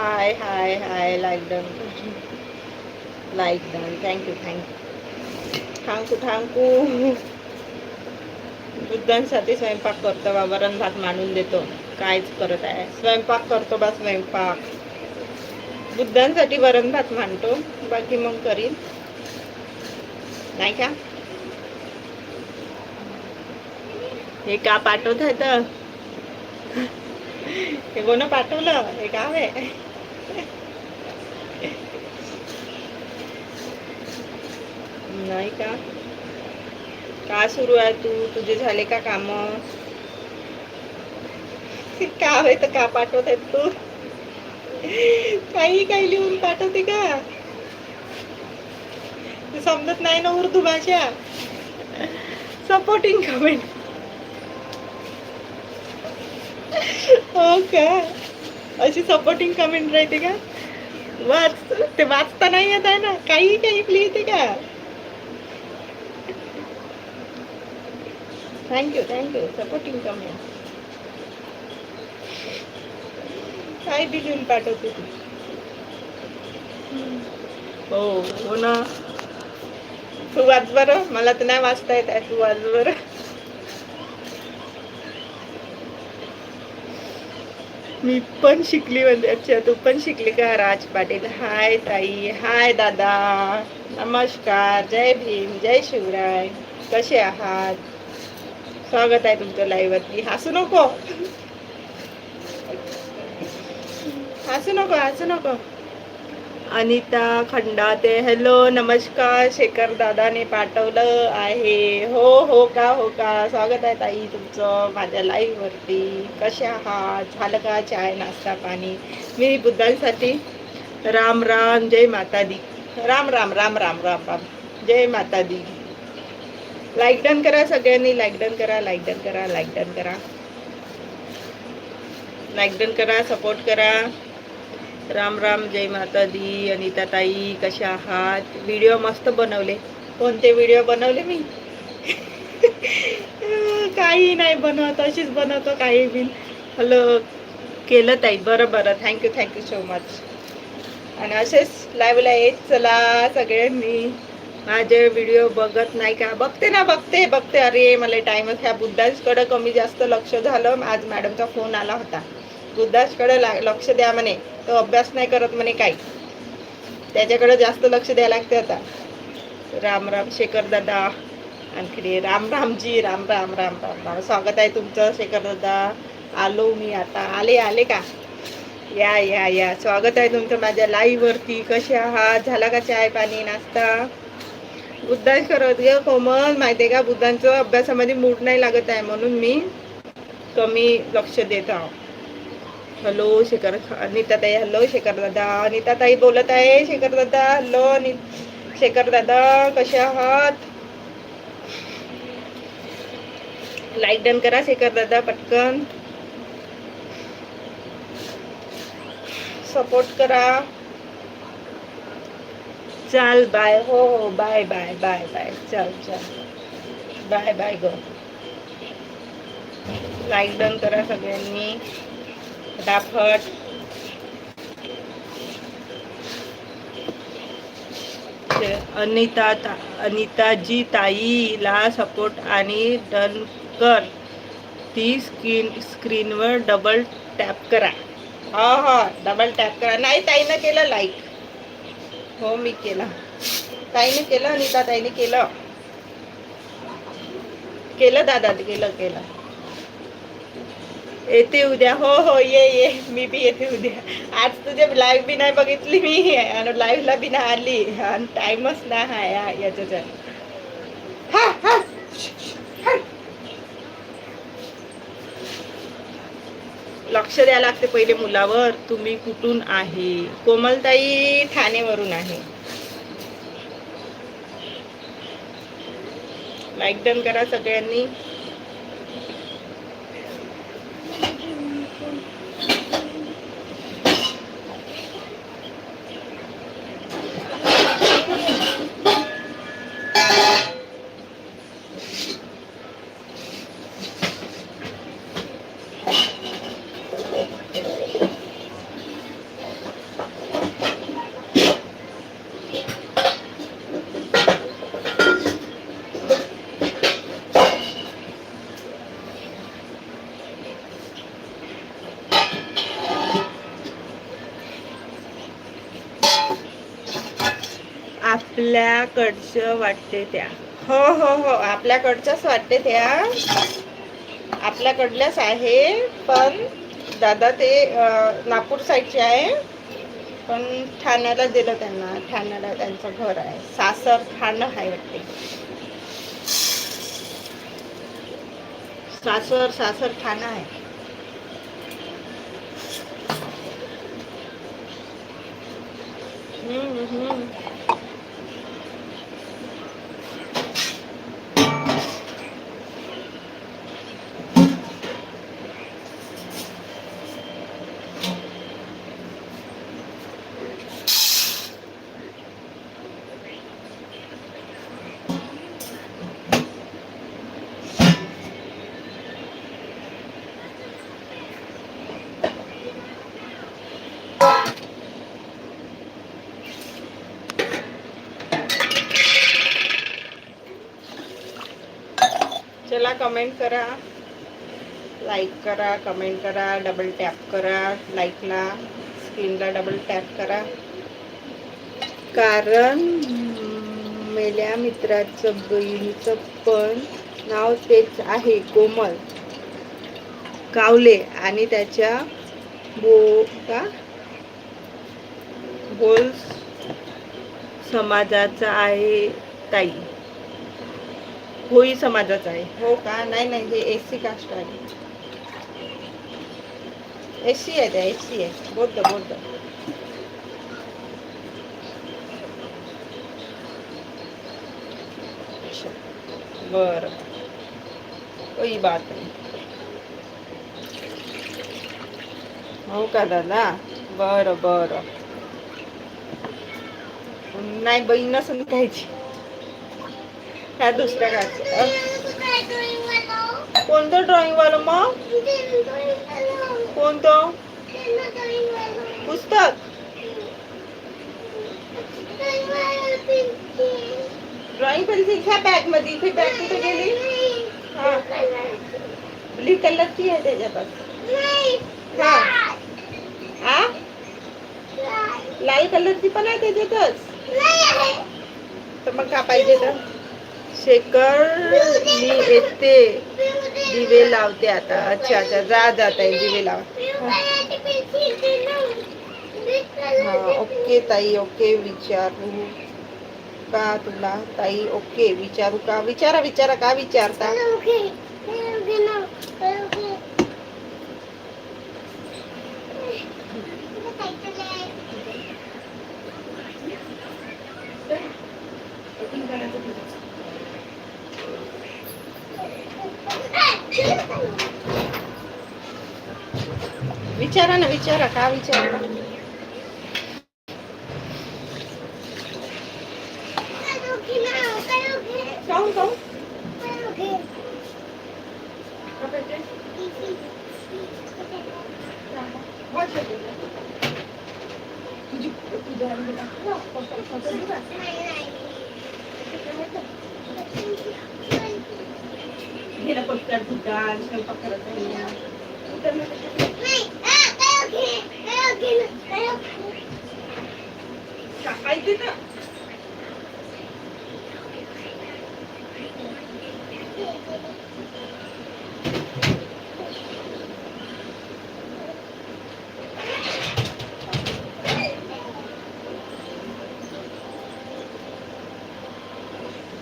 Hi hi hi like done like done thank you thank you thank you thank you वृद्धांसाठी स्वयंपाक करतो बा वरण भात मांडून देतो कायच करत आहे स्वयंपाक करतो बा स्वयंपाक बुद्धांसाठी वरण भात मांडतो बाकी मग करीन नाही का हे का पाठवत आहे तर हे कोण पाठवलं हे गाव आहे नाही का? का सुरू आहे तू? तुझे झाले का काम? का आहे तर का पाठवत आहे तू? काही काही लिहून पाठवते का? ते समजत नाही ना उर्दू भाषा? सपोर्टिंग कमेंट हो का? अशी सपोर्टिंग कमेंट राहते का? वाच ते वाचता नाही येत आहे ना? काही काही लिहिते का? थँक्यू थँक्यू सपोर्टिंग कमेंट काय बी लिहून पाठवते तू हो हो ना. तू वाच बरं. मला तर नाही वाचता येत आहे तू वाच बरं. मी पण शिकली म्हणजे अच्छा तू पण शिकली का राज पाटील? हाय ताई हाय दादा. नमस्कार. जय भीम जय शिवराय. कसे आहात? स्वागत आहे तुमचं लाईव्ह वरती. हसू नको. हसू नको हसू नको. अनिता खंडाते हॅलो नमस्कार शेखर दादाने पाठवलं आहे. हो हो का हो का? स्वागत आहे ताई तुमचं माझ्या लाईव्ह वरती. कसे आहात? झालं का चाय नाश्ता पाणी? मी बुद्धांसाठी. राम राम जय माता दी राम राम राम राम राम राम. जय माता दी लाईक डन करा सगळ्यांनी लाईक डन करा लाईक डन करा लाईक डन करा. लाईक डन करा सपोर्ट करा. राम राम जय माता दी अनिता ताई कशा आहात? व्हिडिओ मस्त बनवले. कोणते व्हिडिओ बनवले मी? काही नाही बनवत अशीच बनवतो काही बी. हॅलो केलं ताई. बरं बरं. थँक्यू थँक्यू सो मच आणि असेच लाईव्हला येत चला सगळ्यांनी. माझे व्हिडिओ बघत नाही का? बघते ना बघते बघते. अरे मला टाईमच ह्या बुद्धाजकडं कमी जास्त लक्ष झालं. आज मॅडमचा फोन आला होता. बुद्धांकडे लक्ष द्या म्हणे. तो अभ्यास नाही करत म्हणे काही. त्याच्याकडं जास्त लक्ष द्यायला लागते आता. राम राम शेखर दादा. आणखी राम रामजी राम राम राम राम राम. स्वागत आहे तुमचं शेखर दादा. आलो मी आता. आले आले का? या या या. स्वागत आहे तुमचं माझ्या लाईव्हवरती कशी कसे आहात? झाला का चाय पाणी नाश्ता? बुद्धांश करत ग कोमल माहिती आहे का? बुद्धांचं अभ्यासामध्ये मूड नाही लागत आहे म्हणून मी कमी लक्ष देत आहो. हॅलो शेखर अनिताताई हॅलो शेखर दादा. अनिताताई बोलत आहे शेखर दादा. हॅलो अनि शेखर दादा कसे आहात? लाईक डन करा शेखर दादा पटकन. सपोर्ट करा. चाल बाय हो हो बाय बाय बाय बाय चल चल. बाय बाय ग लाईक डन करा सगळ्यांनी. फटाफट. अनिता ता अनिताजी ताईला सपोर्ट आणि डन कर. ती स्क्रीन स्क्रीनवर डबल टॅप करा. हा हा डबल टॅप करा. नाही ताईनं केलं लाईक हो मी केला. ताईने केलं अनिता ताईने केलं. केलं दादा केलं केलं. येते उद्या. हो हो ये ये. मी बी येते उद्या. आज तुझे लाईव्ह बी नाही बघितली मी. आणि लाईव्हला बी नाही आली. आणि टाईमच नाही आहे या याच्यात हा हा लक्ष द्यायला लागते पहिले मुलावर. तुम्ही कुठून आहे? कोमलताई ठाणेवरून आहे. लाईक डन करा सगळ्यांनी. आपल्याकडचं वाटते त्या. हो हो हो. आपल्याकडच्याच वाटते त्या. आपल्याकडल्याच आहे पण दादा ते नागपूर साईडचे आहे. पण ठाण्याला दिलं त्यांना. ठाण्याला त्यांचं घर आहे. सासर ठाणं आहे वाटते. सासर सासर ठाणं आहे. हम्म, हम्म. चला कमेंट करा. लाईक करा कमेंट करा डबल टॅप करा लाईकला स्क्रीनला डबल टॅप करा. कारण मेल्या मित्राचं बहिणीचं पण नाव तेच आहे कोमल. कावले आणि त्याच्या बो का बोल समाजाचा आहे ताई. होई समाजाचा आहे. हो का? नाही नाही हे एस सी कास्ट आहे. एस सी आहे त्या एस सी आहे बौद्ध बौद्ध अच्छा बरं. कोई बात नाही हो का दादा? बरं बरं. नाही बहीण नसून घ्यायची ह्या दुसऱ्या काय कोणतं ड्रॉइंग वालं मग कोणतं पुस्तक? ड्रॉइंग पेन्सिल ह्या बॅग मध्ये इथे बॅग कुठे गेली हा। ब्ल्यू कलरची आहे त्याच्यात हा। आ लाल कलरची पण आहे त्याच्यातच तर मग का पाहिजे तर शेखर मी येते. दिवे लावते आता. अच्छा अच्छा. जा जात आहे दिवे लाव. हा ओके ताई ओके विचारू. का तुला? ताई ओके विचारू का? विचारा विचारा का विचारता? विचारा ना विचारा का विचारा काऊन काऊन गेला पटकन दुकान स्वयंपाक करत आहे टाकायचे ना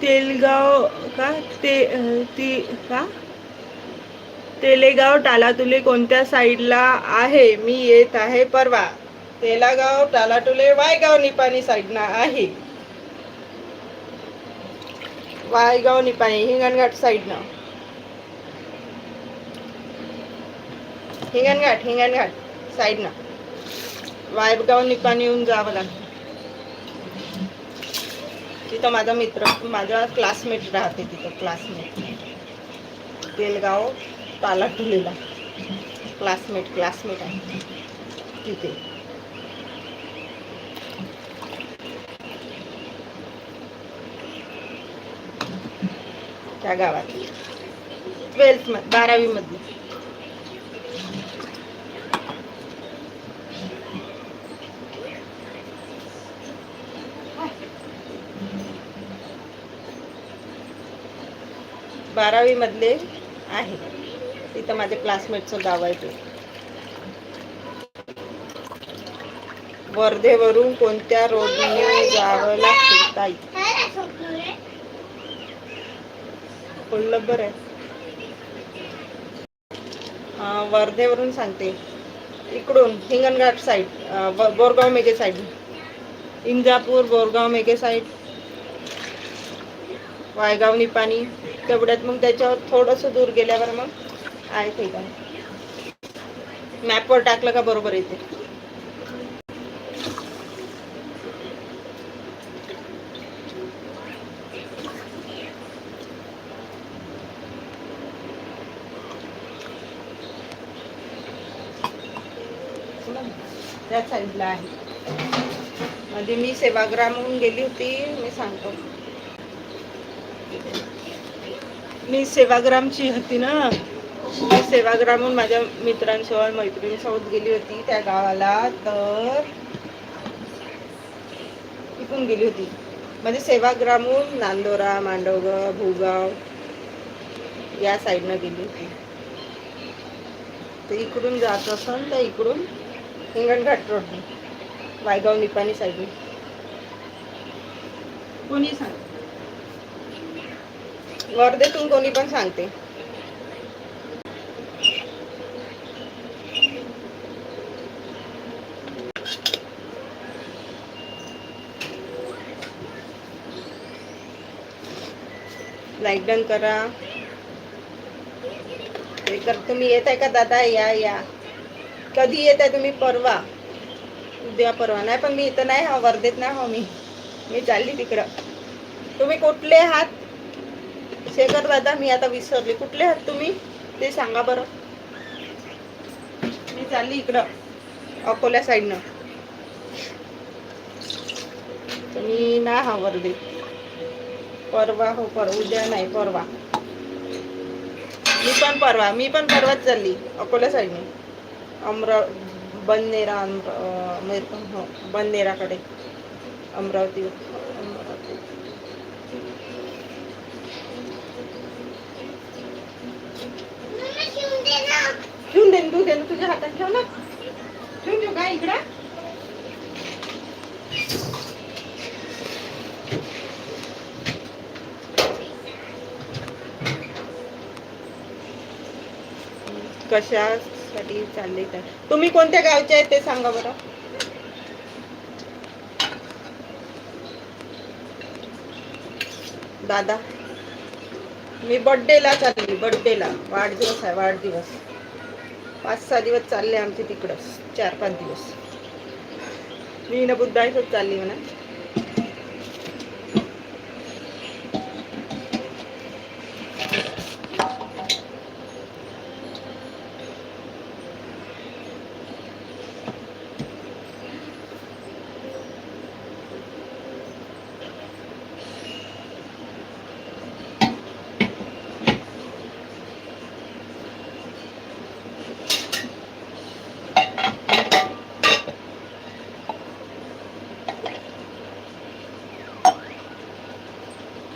तेलगाव का? ते ती का? तेलेगाव टालातुले कोणत्या साईडला आहे? मी येत आहे परवा. तेलागाव टालाटुले वायगाव निपाणी साईडना आहे. वायगाव निपाणी हिंगणघाट साईडनं. हिंगणघाट हिंगणघाट साईडनं. वायगाव निपाणी येऊन जावं लागतं. तिथं माझा मित्र माझा क्लासमेट राहते तिथं क्लासमेट तेलगाव पालक धुलेला क्लासमेट क्लासमेट आहे. तिथे. त्या गावात ट्वेल्थमध्ये बारावीमधली बारावीमधले आहे. तिथं माझ्या क्लासमेटचं गाव आहे ते वर्धेवरून कोणत्या रोडने जावं लागते ताई? बोललं बरं. आहे वर्धेवरून सांगते. इकडून Hinganghat side Borgaon Meghe side Injapur Borgaon Meghe side Waigaon Nipani. तेवढ्यात मग त्याच्यावर थोडंसं दूर गेल्यावर मग आहे का मॅपवर टाकलं का बरोबर येते. त्या साईडला आहे. म्हणजे मी सेवाग्रामहून गेली होती मी सांगतो. मी सेवाग्रामची होती ना. सेवाग्रामहून माझ्या मित्रांसोबत मैत्रिणीसोबत गेली होती त्या गावाला तर इथून गेली होती. म्हणजे सेवाग्रामहून नांदोरा मांडवगाव भूगाव या साईडनं गेली होती. तर इकडून जात असन तर इकडून हिंगणघाट रोडने वायगाव निपाणी साईडने. कोणी सांग वर्धेतून कोणी पण सांगते. लाईक डन करा. हे तुम्ही येत आहे का दादा? या या. कधी येत आहे तुम्ही? परवा. उद्या परवा. नाही पण मी इथं नाही हा वर्धेत नाही हो मी. मी चालली तिकडं. तुम्ही कुठले आहात? शेखर दादा मी आता विसरले. कुठले आहात तुम्ही? ते सांगा बरं. मी चालली इकडं अकोल्या साईडनं तुम्ही ना हा वर्धेत. परवा हो पर उद्या नाही परवा. मी पण परवा मी पण परवाच चालली अकोल्या साईडने अमरा म्हणजे, हो बंदेराकडे. अमरावती अमरावती. ठेवून दे तू दे तुझ्या हातात ठेव ना. ठेवून ठेव काय इकडं? कशासाठी चालले तर? तुम्ही कोणत्या गावचे आहेत ते सांगा बरं. दादा मी बर्थडेला चालली बर्थडेला वाढदिवस आहे वाढदिवस. पाच सहा दिवस चालले आमचे तिकडं चार पाच दिवस. मी ना बुद्धाईसच चालली म्हणा.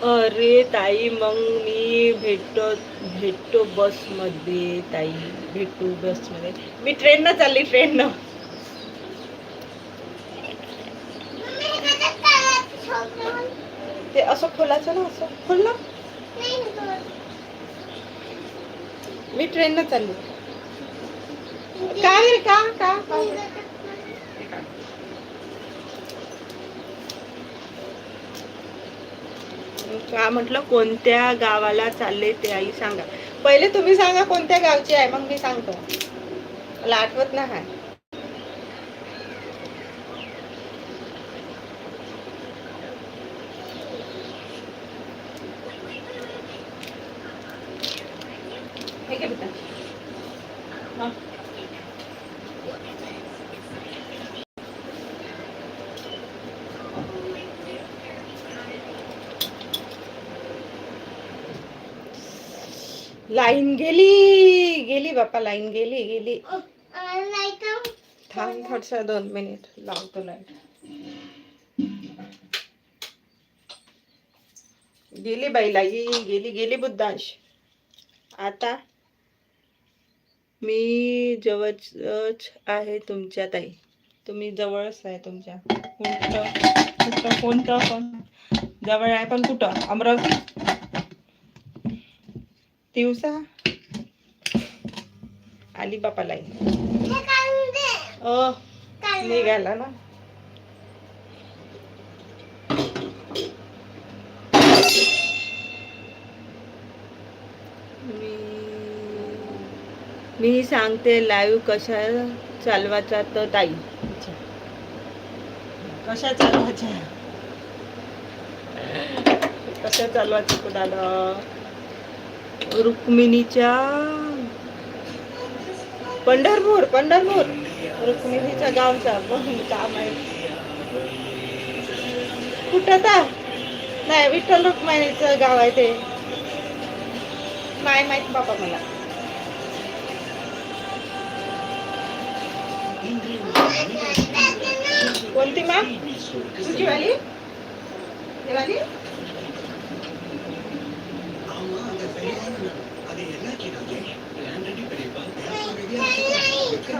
अरे ताई मग मी भेटतो भेटतो बसमध्ये ताई. भेटू बसमध्ये मी ट्रेननं चालली ट्रेननं ते असं खोलायचं ना असं. खोल ना. मी ट्रेननं चालली. काय रे का का? का? म्हटलं कोणत्या गावाला चालले ते आई सांगा पहिले तुम्ही सांगा कोणत्या गावची आहे मग मी सांगतो मला आठवत नाही हाय हे घे बेटा. हा. लाईन गेली गेली. बापा लाईन गेली गेली थांब थोडसा दोन मिनिट लावतो लाइट गेली बाई लाई गेली गेली बुद्धांश. आता मी जवळच आहे तुमच्या ताई. तुम्ही जवळच आहे तुमच्या. कुठं कुठं? कोणतं? पण जवळ आहे पण कुठं? अमरावती? दिवसा? आली बापाला अ निघाला ना. मी मी सांगते लाईव्ह कशा चालवायचा तर ताई. कशा चालवायच्या? कशा चालवायचं कुणाला? रुक्मिणीच्या पंढरपूर पंढरपूर. रुक्मिणीच्या गावचा बघून काम आहे. कुठं तर नाही विठ्ठल रुक्मिणीचं गाव आहे ते. नाही माहीत बाबा मला. कोणती मॅम तुझी वाली वाली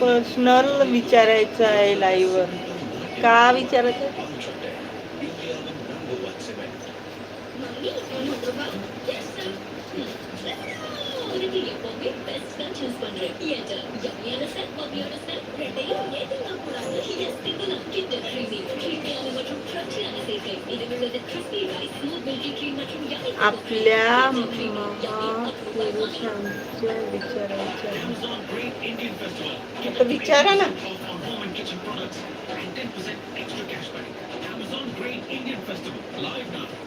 पर्सनल विचारायचं आहे लाईव्हवर का विचारायचं? आपल्या महापुरुषांच्या विचारायचं आहे. आता विचारा ना एक मिनिट थांबाय ஹெல்த் இன்சூரன்ஸ்ல இருந்து ஜிஎஸ்டியை முழுமையாக நீக்கி ஜீரோ ஆக்கியுள்ளது இப்போது ஹெல்த்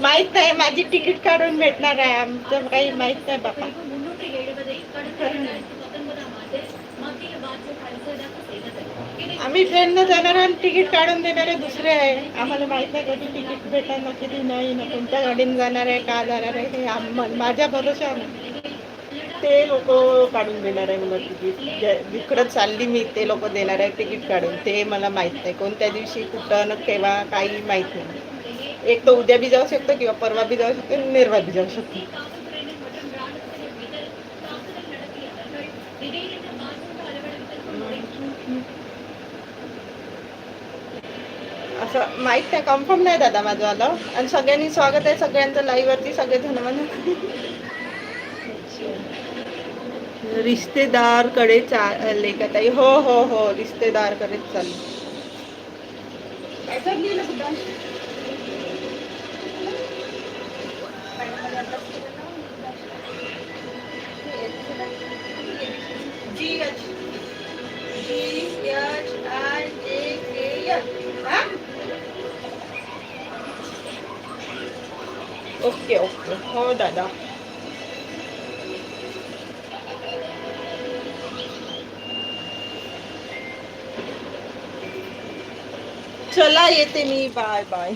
माहीत नाही माझी तिकीट काढून भेटणार आहे. आमचं काही माहीत नाही बाबा. आम्ही ट्रेननं जाणार आणि तिकीट काढून देणारे दुसरे आहे. आम्हाला माहीत नाही कधी तिकीट भेटणार ना किती नाही ना कोणत्या गाडीने जाणार आहे का जाणार आहे हे आम्हाला माझ्या भरोशा ते लोक काढून देणार आहे मला तिकीट. जिकडं चालली मी ते लोक देणार आहे तिकीट काढून. ते मला माहीत नाही. कोणत्या दिवशी कुठं न केव्हा काही माहीत नाही. एक तर उद्या बी जाऊ शकतो किंवा परवा बी जाऊ शकतो निर्वा बी जाऊ शकतो. असं माहीत नाही कन्फर्म नाही दादा माझं आलं. आणि सगळ्यांनी स्वागत आहे सगळ्यांचं लाईव्ह वरती सगळे जण म्हणून रिश्तेदारकडे चालले का ताई. हो हो हो रिश्तेदार कडेच चालले काय चालली G H G H I J K L हा ओके ओके हो दादा चला येते मी बाय बाय